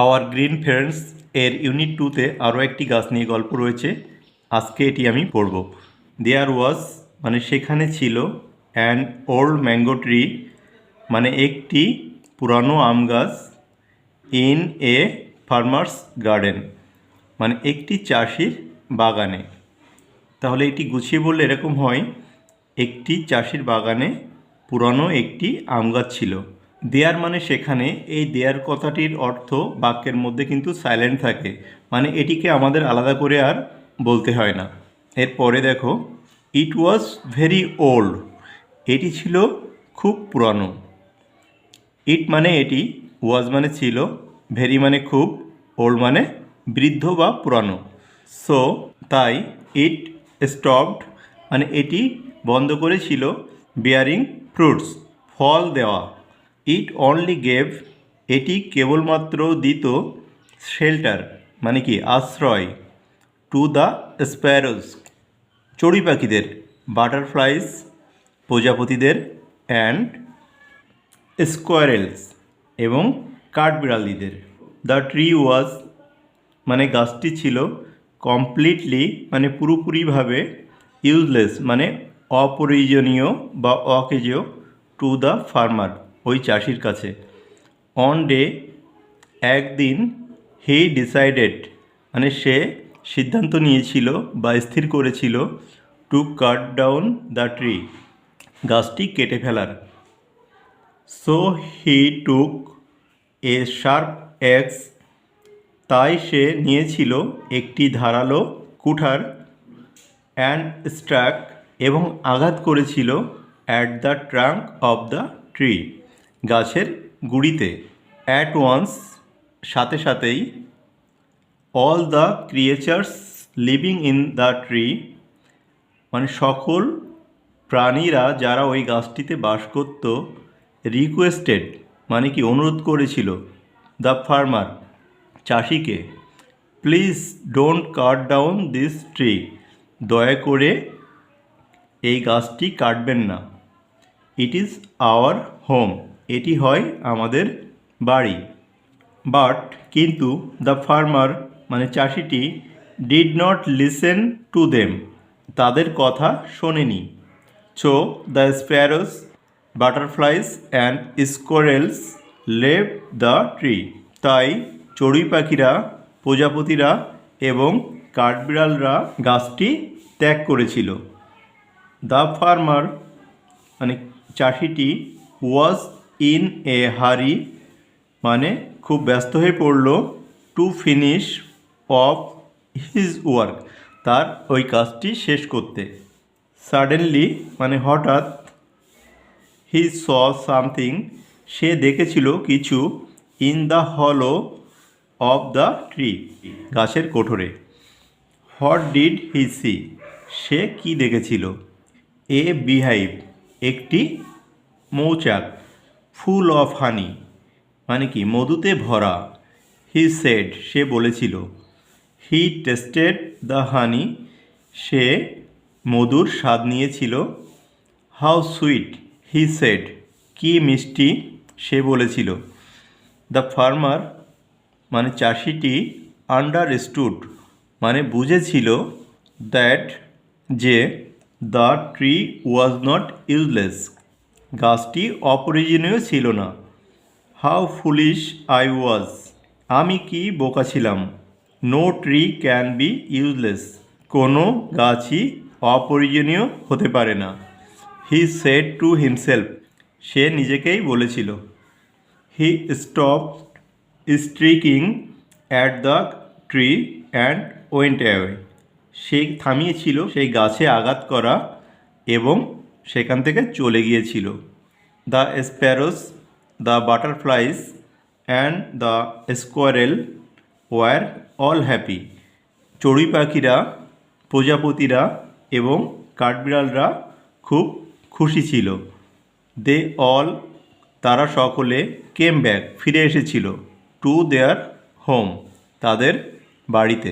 Hour green friends এর unit টুতে আরও একটি গাছ নিয়ে গল্প রয়েছে। আজকে এটি আমি পড়ব। দেয়ার ওয়াজ মানে সেখানে ছিল অ্যান ওল্ড ম্যাঙ্গো ট্রি মানে একটি পুরানো আম গাছ ইন এ ফার্মার্স গার্ডেন মানে একটি চাষির বাগানে। তাহলে এটি গুছিয়ে বললে এরকম হয়, একটি চাষির বাগানে পুরানো একটি আম গাছ ছিল। দেয়ার মানে সেখানে এই দেয়ার কথাটির অর্থ বাক্যের মধ্যে কিন্তু সাইলেন্ট থাকে। মানে এটিকে আমাদের আলাদা করে আর বলতে হয় না। এরপরে দেখো ইট ওয়াজ ভেরি ওল্ড এটি ছিল খুব পুরানো। ইট মানে এটি ওয়াজ মানে ছিল ভেরি মানে খুব ওল্ড মানে বৃদ্ধ বা পুরানো। সো তাই ইট স্টপড মানে এটি বন্ধ করেছিল বিয়ারিং ফ্রুটস ফল দেওয়া। ইট অনলি গেভ, এটি কেবলমাত্র দিত শেল্টার মানে কি, আশ্রয়, টু দ্য স্প্যারোজ চড়ুই পাখিদের, বাটারফ্লাইস, প্রজাপতিদের, অ্যান্ড স্কোয়ারেলস এবং কাঠবিড়ালিদের। দ্য ট্রি ওয়াজ মানে গাছটি ছিল কমপ্লিটলি মানে পুরোপুরিভাবে ইউজলেস মানে অপ্রয়োজনীয় বা অকেজেয় টু দ্য ফার্মার। ওই চাষির কাছে। অন ডে একদিন হি ডিসাইডেড মানে সে সিদ্ধান্ত নিয়েছিল বা স্থির করেছিল to cut down the tree গাছটি কেটে ফেলার। So he took a sharp axe তাই সে নিয়েছিল একটি ধারালো কুঠার অ্যান্ড স্ট্রাক এবং আঘাত করেছিল at the trunk of the tree গাছের গুড়িতে অ্যাট ওয়ান্স সাথে সাথেই all the creatures living in the tree মানে সকল প্রাণীরা যারা ওই গাছটিতে বাস করত রিকোয়েস্টেড মানে কি অনুরোধ করেছিল the farmer চাষিকে please don't cut down this tree দয়া করে এই গাছটি কাটবেন না। ইট ইজ আওয়ার হোম এটি হয় আমাদের বাড়ি। বাট কিন্তু দ্য ফার্মার মানে চাষিটি did not listen to them তাদের কথা শোনেনি। So the sparrows butterflies and squirrels Lev the tree তাই চড়ুই পাখিরা, প্রজাপতিরা এবং কাঠবিড়ালরা গাছটি ত্যাগ করেছিল। দ্য ফার্মার মানে চাষিটি ওয়াজ ইন এ হারি মানে খুব ব্যস্ত হয়ে পড়ল to finish off his work, তার ওই কাজটি শেষ করতে। সাডেনলি মানে হঠাৎ হি স সামথিং, সে দেখেছিল কিছু in the hollow of the tree, গাছের কোঠরে। What did he see? সে কি দেখেছিল? এ বিহাইভ একটি মৌচাক। ফুল অফ হানি মানে কি, মধুতে ভরা। হি সেড সে বলেছিল হি টেস্টেড দ্য হানি সে মধুর স্বাদ নিয়েছিল। হাউ সুইট হি সেড কি মিষ্টি, সে বলেছিল। দ্য ফার্মার মানে চাষিটি আন্ডারস্টুড মানে বুঝেছিল দ্যাট যে the tree was not useless গাছটি অপ্রয়োজনীয় ছিল না। How foolish I was. আমি কি বোকা ছিলাম? No tree can be useless. কোনো গাছই অপ্রয়োজনীয় হতে পারে না। He said to himself. সে নিজেকেই বলেছিল। He stop striking at the tree and went away. সে থামিয়েছিল সেই গাছে আঘাত করা এবং সেখান থেকে চলে গিয়েছিল। The sparrows the butterflies and the squirrel were all happy চড়ুই পাখিরা, প্রজাপতিরা এবং কাঠবিড়ালরা খুব খুশি ছিল। দে অল তারা সকলে কেম ব্যাক ফিরে এসেছিল টু দেয়ার হোম তাদের বাড়িতে।